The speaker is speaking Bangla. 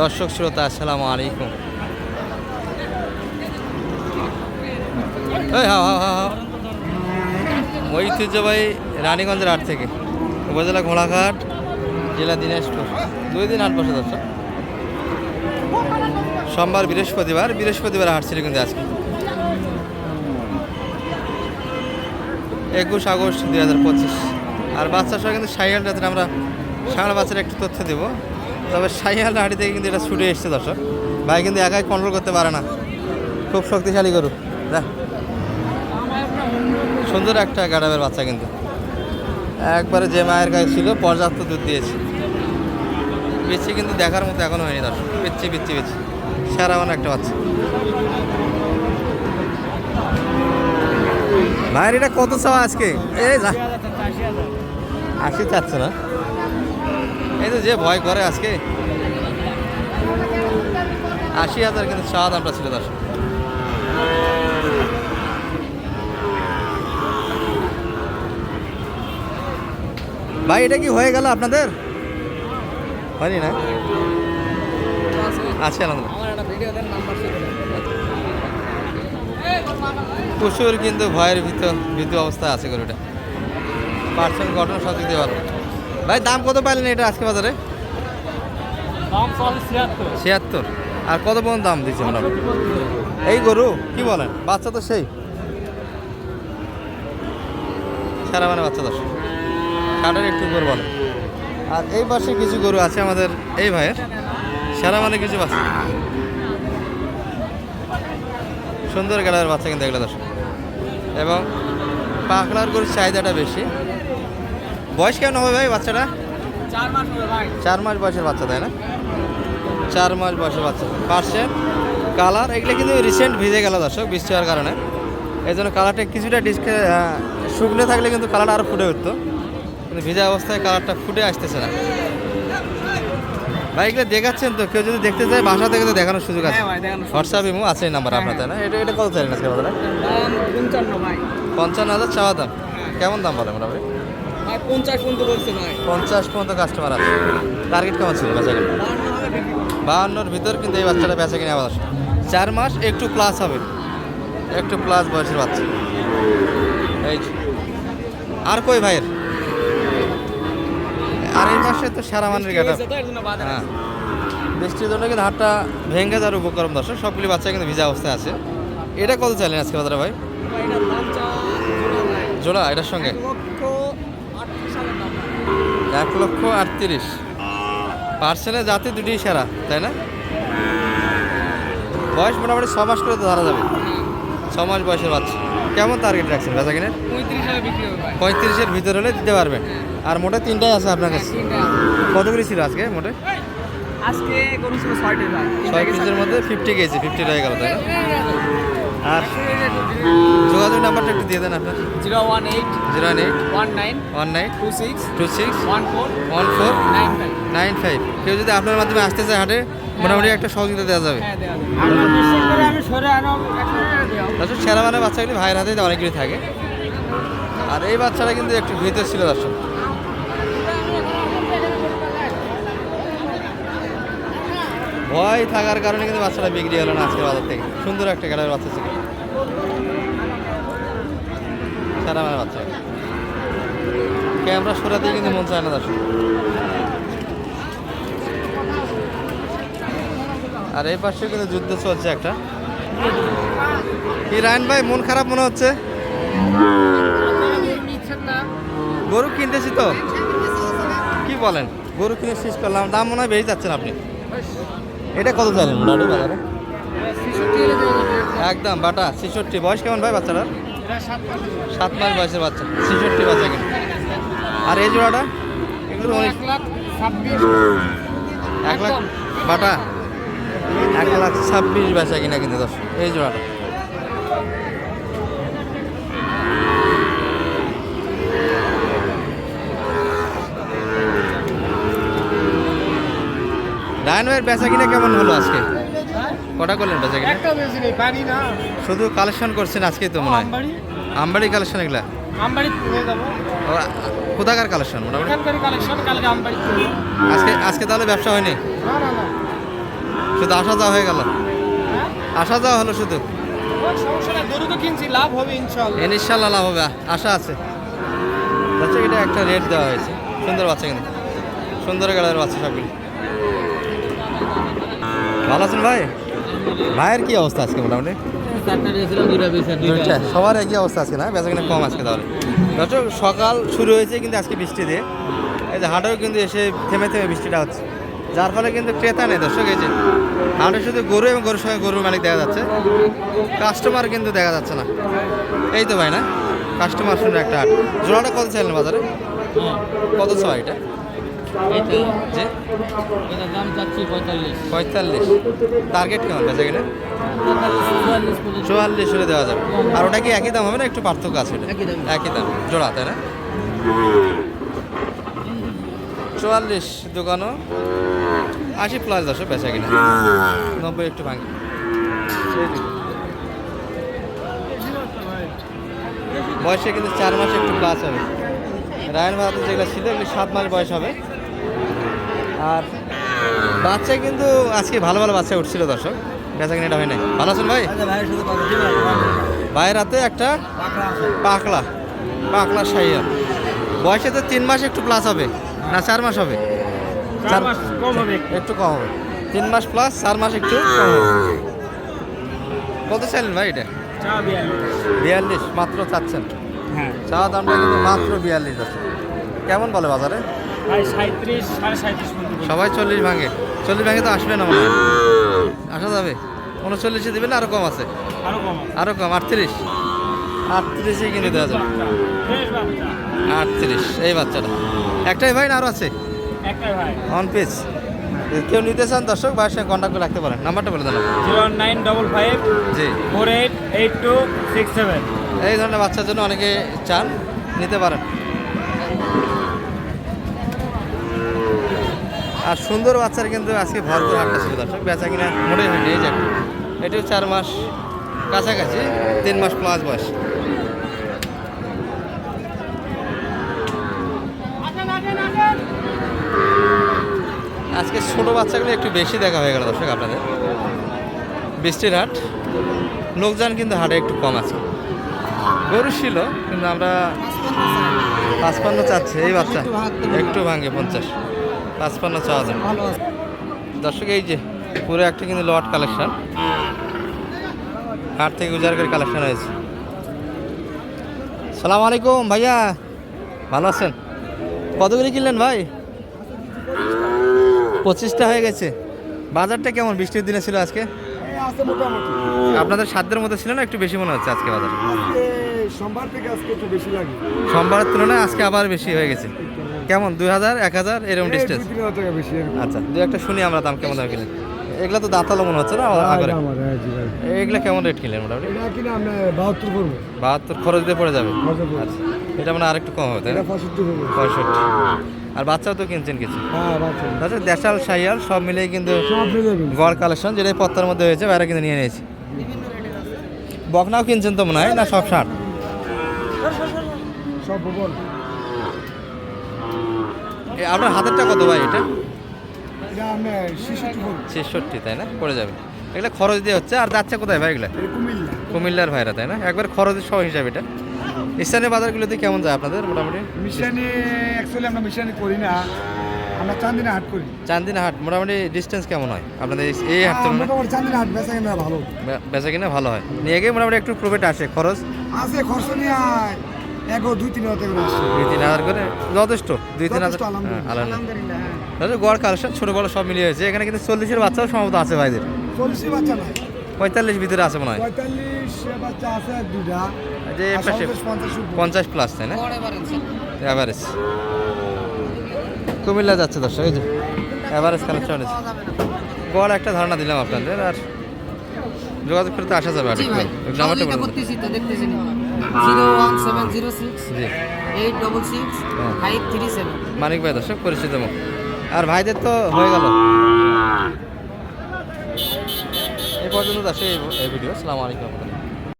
দর্শক শ্রোতা, আসসালামু আলাইকুম। এই, হাও হাও হাও। ঐতিহ্যবাহী রানীগঞ্জের হাট থেকে, উপজেলা ঘোড়াঘাট, জেলা দিনাজপুর। দুই দিন হাট বসে দর্শক। সোমবার বৃহস্পতিবার বৃহস্পতিবার হাট ছিল কিন্তু আজকে। একুশ আগস্ট দুই হাজার পঁচিশ। আর বাচ্চার সঙ্গে কিন্তু সাইকেল যাতে আমরা সাঁড় বাচ্চার একটু তথ্য দেবো। তবে সাইয়াল হাঁটি থেকে কিন্তু এটা ছুটে এসছে দর্শক। ভাই কিন্তু একাই কন্ট্রোল করতে পারে না। খুব শক্তিশালী গরু। সুন্দর একটা গাড়াবের বাচ্চা কিন্তু। একবারে যে মায়ের গায়ে ছিল, পর্যাপ্ত দুধ দিয়েছে। পিচ্ছি কিন্তু দেখার মতো এখনও হয়নি দর্শক। পিচ্ছি পিচ্ছি পিচ্ছি। সারা মানে একটা বাচ্চা। ভাইয়ের এটা কত চাওয়া আজকে? এই যা। আশি চাচ্ছে না? এই তো যে ভয় করে আজকে আশি হাজার কিন্তু চাওয়া দামটা ছিল দর্শক। ভাই এটা কি হয়ে গেল আপনাদের? হয়নি না? আছে আলহামদুলিল্লাহ। প্রচুর কিন্তু ভয়ের ভিতর ভীতু অবস্থা আছে গরুটা। পার্সেন্ট গঠন সব দিতে পারো ভাই দাম কত পাইলেন এটা আজকে বাজারে? ছিয়াত্তর। আর কত পর্যন্ত দাম দিচ্ছে মোটামুটি এই গরু কি বলেন? বাচ্চা তো সেই। সারা মানে বাচ্চা দশ কাটার একটু গরু বলে আর এই পাশে কিছু গরু আছে আমাদের এই ভাইয়ের। সারা মানে কিছু বাচ্চা। সুন্দর গেলার বাচ্চা কিন্তু এগুলো দর্শক। এবং পাখলার গরুর চাহিদাটা বেশি। বয়স কেমন হবে ভাই বাচ্চাটা? চার মাস বয়সের বাচ্চা তাই না? চার মাস বয়সের বাচ্চা। পার্সেন্ট কালার এগুলো কিন্তু রিসেন্ট ভিজে গেল দর্শক বৃষ্টি হওয়ার কারণে। এই জন্য কালারটা কিছুটা ডিসকে শুকনো থাকলে কিন্তু কালারটা আরও ফুটে উঠতো। কিন্তু ভিজা অবস্থায় কালারটা ফুটে আসতেছে না। ভাই এগুলো দেখাচ্ছেন তো? কেউ যদি দেখতে চায় বাসা থেকে তো দেখানোর সুযোগ আছে। হোয়াটসঅ্যাপ ইমো আছে। এই নাম্বার আপনার তাই না? এটা এটা কত চাইলেন আজকে বাজারে? পঞ্চান্ন হাজার চাওয়া দাম। কেমন দাম বলে মোটামুটি? পঞ্চাশ পর্যন্ত বলছে ভাই। পঞ্চাশ পর্যন্ত কাস্টমার আছে। টার্গেট কেমন ছিল বেচা কিনা? বাহান্নর ভিতর কিন্তু এই বাচ্চাটা বেচা কিনে আবার। চার মাস একটু প্লাস হবে। একটু প্লাস বয়সের বাচ্চা। এই আর কই ভাইয়ের? আর এই মাসে তো সারা মানের গেটা হ্যাঁ। বৃষ্টির জন্য কিন্তু হাটটা ভেঙে যাওয়ার উপক্রম দর্শক সবগুলি বাচ্চা কিন্তু ভিজা অবস্থায় আছে। এটা কত চাইলেন আজকে বাজারে ভাই? জোড়া এটার সঙ্গে? এক লক্ষ আটত্রিশ। পার্সেলে জাতি দুটি সেরা তাই না? বয়স মোটামুটি ছ মাস করে তো ধরা যাবে। ছ মাস বয়সের বাচ্চা। কেমন টার্গেট রাখছেন বেচা কিনে? পঁয়ত্রিশের ভিতরে হলে দিতে পারবেন আর মোটে তিনটাই আছে আপনার কাছে? কতগুলি ছিল আজকে মোটে? আজকে ছয় পিসের মধ্যে ফিফটি কেজি ফিফটি রয়ে গেল তাই না? আর যোগাযোগ নাম্বারটা একটু দিয়ে দেন আপনার। Zero one eight zero eight one nine one nine two six two six one four one four nine five. Nine five. কেউ যদি আপনার মাধ্যমে আসতে চায় হাটে মোটামুটি একটা সহযোগিতা দেওয়া যাবে। হ্যাঁ দেওয়া বিশ্বাস করে আমি সরে আনো দেওয়া দর্শক সেরা মানে বাচ্চাগুলি ভাইয়ের হাতেই তো অনেকগুলি থাকে। আর এই বাচ্চাটা কিন্তু একটু ভিতর ছিল দর্শক। ভয় থাকার কারণে কিন্তু বাচ্চাটা বিক্রি হলো না আজকে বাজার থেকে। সুন্দর একটা গেলার বাচ্চা ছিল। মানে বাচ্চা। ক্যামেরা সরাতেই কিন্তু মন চায় না দর্শক। আর এই পাশে কিন্তু যুদ্ধ চলছে একটা। কি রায়ন ভাই, মন খারাপ মনে হচ্ছে? গরু কিনতেছি তো। কি বলেন? গরু কিনে শেষ করলাম। দাম মনে হয় বেশি যাচ্ছেন আপনি। এটা কত চাইলেন মোটামুটি বাজারে? একদম বাটা ছেষট্টি। বয়স কেমন ভাই বাচ্চাটার? সাত মাস। বয়সের বাচ্চা ছেষট্টি বাচ্চা কেন? আর এই জোড়াটা? এগুলো এক লাখ বাটা? এক লাখ ছাব্বিশ বেচা কিনা কিন্তু দশ এই জোড়াটা। ডায়ন ভাইয়ের বেচা কিনা কেমন হলো আজকে? কটা করলেন বেচা কিনা? শুধু কালেকশন করছেন আজকেই তো মনে হয়। আমবাড়ি। কালেকশন এগুলা? কোথাকার কালেকশন মোটামুটি? আজকে আজকে তাহলে ব্যবসা হয়নি? শুধু আসা যাওয়া হয়ে গেল? আসা যাওয়া হলো শুধু? ইনশাল্লাহ। লাভ হবে আশা আছে। বাচ্চা এটা একটা রেট দেওয়া হয়েছে। সুন্দর বাচ্চা কিন্তু। সুন্দর কালারের বাচ্চা সবগুলি। ভালো আছেন ভাই? ভাইয়ের কি অবস্থা আজকে মোটামুটি? সবার একই অবস্থা আজকে না? বেচা কিনা কম আজকে তাহলে। দর্শক সকাল শুরু হয়েছে কিন্তু আজকে বৃষ্টি দিয়ে। এই যে হাটেও কিন্তু এসে থেমে থেমে বৃষ্টিটা হচ্ছে। যার ফলে কিন্তু ক্রেতা নেই দর্শক এই যে হাটে শুধু গরু এবং গরুর সঙ্গে গরুর মালিক দেখা যাচ্ছে। কাস্টমার কিন্তু দেখা যাচ্ছে না। এই তো ভাই না? কাস্টমার শুনে একটা হাট। জোড়াটা কত চাইলেন বাজারে? কত ছয় এটা? পঁয়তাল্লিশ। টার্গেট কেমন বেচা কিনা? চুয়াল্লিশ হলে দেওয়া যাবে। আর ওটা কি একই দাম হবে না একটু পার্থক্য আছে একই দাম। জোড়া তাই না? চুয়াল্লিশ দোকানও। আশি প্লাস দশ বেচা কিনা। নব্বই একটু ভাঙি। বয়সে কিন্তু চার মাস একটু প্লাস হবে। রায়ন ভারতে যেগুলো ছিল এগুলো সাত মাস বয়স হবে। আর বাচ্চা কিন্তু আজকে ভালো ভালো বাচ্চা উঠছিল দর্শক। বেচা কিনা হয় নাই। ভালো আছেন ভাই? ভাইয়ের কথা ভাইয়ের হাতে একটা পাকলা পাকলা সাইয়া বয়সে তো তিন মাস একটু প্লাস হবে। না চার মাস হবে? চার মাস কম হবে একটু। কম হবে। তিন মাস প্লাস চার মাস একটু কম হবে। কত চাইলেন ভাই এটা? চা বিয়াল্লিশ। মাত্র চাচ্ছেন। হ্যাঁ। চাওয়া দামটা কিন্তু মাত্র বিয়াল্লিশ আছে কেমন বলে বাজারে? ভাই সাঁত্রিশ সাড়ে সাঁত্রিশ সবাই চল্লিশ ভাঙে। চল্লিশ ভাঙে তো আসবে না মনে হয়। আসা যাবে। উনচল্লিশে দেবেন না আরও কম আছে। আরও কম আরও কম আটত্রিশ। আটত্রিশে কিন্তু দেওয়া যাবে। আটত্রিশ এই বাচ্চাটা। একটাই ভাই না আরও আছে? অন পিস কেউ নিতে চান দর্শক ভাইয়ের সঙ্গে কন্ট্যাক্ট করে রাখতে পারেন। নাম্বারটা বলে দেন। জিরো নাইন ডবল ফাইভ জি। Four eight eight two six seven. এই ধরনের বাচ্চার জন্য অনেকে চান নিতে পারেন। আর সুন্দর বাচ্চার কিন্তু আজকে ভরপুর হাটটা ছিল, দর্শক। বেচা কিনা মোটেই হয়নি, এই যে একটা। এটিও চার মাস কাছাকাছি, তিন মাস প্লাস বয়স আজকে ছোট বাচ্চাগুলো একটু বেশি দেখা হয়ে গেল, দর্শক, আপনাদের। বৃষ্টির হাট, লোকজন কিন্তু হাটে একটু কম আছে। গরু ছিল, কিন্তু আমরা পাঁচপান্ন চাচ্ছি, এই বাচ্চা। একটু ভাঙে, পঞ্চাশ। পাঁচপান্ন চাওয়া যাবে দর্শক এই যে পুরো একটা কিন্তু লট কালেকশন হাট থেকে উজাড় করে কালেকশন হয়েছে। সালাম আলাইকুম ভাইয়া ভালো আছেন? কতগুলি কিনলেন ভাই? পঁচিশটা হয়ে গেছে। বাজারটা কেমন? বৃষ্টির দিনে ছিল আজকে? আপনাদের সাধ্যের মধ্যে ছিল না? একটু বেশি মনে হচ্ছে আজকে বাজার? সোমবার থেকে আজকে একটু বেশি লাগে। সোমবারের তুলনায় আজকে আবার বেশি হয়ে গেছে। কেমন? দুই হাজার এক হাজার এরকম ডিস্টেন্স। আচ্ছা দু একটা শুনি আমরা দাম কেমন দাম কিনলেন এগুলো তো দাঁতালো মনে হচ্ছে না আগরে? হ্যাঁ। এগুলো কেমন রেট কিনলেন মোটামুটি? কিনা বাহাত্তর করব। বাহাত্তর খরচ দিয়ে পড়ে যাবে। আচ্ছা এটা মানে আরেকটু কম হবে তাই না? পঁয়ষট্টি আর বাচ্চাও তো কিনছেন কিছু? হ্যাঁ বাচ্চা দেশাল সাইয়াল সব মিলিয়ে কিন্তু গড় কালেকশন যেটা এই পত্তার মধ্যে হয়েছে বাইরে কিন্তু নিয়ে নিয়েছি। বকনাও কিনছেন তো মনে হয় না সব ষাট? সব আপনার হাতেরটা কত ভাই এটা? ছেষট্টি তাই না? পড়ে যাবে। এগুলো খরচ দিয়ে হচ্ছে আর যাচ্ছে কোথায় ভাই এগুলো? কুমিল্লার ভাইরা তাই না? একবার খরচের সহ হিসাবে এটা। স্থানীয় বাজারগুলোতে কেমন যায় আপনাদের মোটামুটি? মিশানি অ্যাকচুয়ালি আমরা মিশানি করি না। আমরা চান্দিনা হাট করি। চান্দিনা হাট মোটামুটি ডিস্টেন্স কেমন হয়? আপনাদের এই- হাট মোটামুটি চান্দিনা হাট বেচা কিনা ভালো। বেচা কিনা ভালো হয়। নিয়ে গিয়ে মোটামুটি একটু প্রফিট আসে খরচ? আছে খরচ নিয়ে এক দুই তিন হাজার টাকা দুই তিন হাজার করে? যথেষ্ট। দুই তিন হাজার আলহামদুলিল্লাহ। হ্যাঁ, গড় কালেকশন ছোটো বড় সব মিলিয়ে হয়েছে। এখানে কিন্তু চল্লিশের বাচ্চাও সম্ভবত আছে ভাইদের। বাচ্চা নাই পঁয়তাল্লিশ ভিতরে আছে মনে হয়। পঁয়তাল্লিশ বাচ্চা আছে দুইটা। যে আর এর পাশে পঞ্চাশ প্লাস তাই না? অ্যাভারেজ কুমিল্লা যাচ্ছে দর্শক এই যে অ্যাভারেজ কালেকশন হয়েছে। গড় একটা ধারণা দিলাম আপনাদের আর যোগাযোগ করতে আসা যাবে আর নাম্বারটা বলুন। Zero one seven zero six eight double six হ্যাঁ। Five three seven. মানিক ভাই দর্শক পরিচিত মুখ। আর ভাইদের তো হয়ে গেল। এই পর্যন্ত দর্শক এই ভিডিও। আসসালামু আলাইকুম।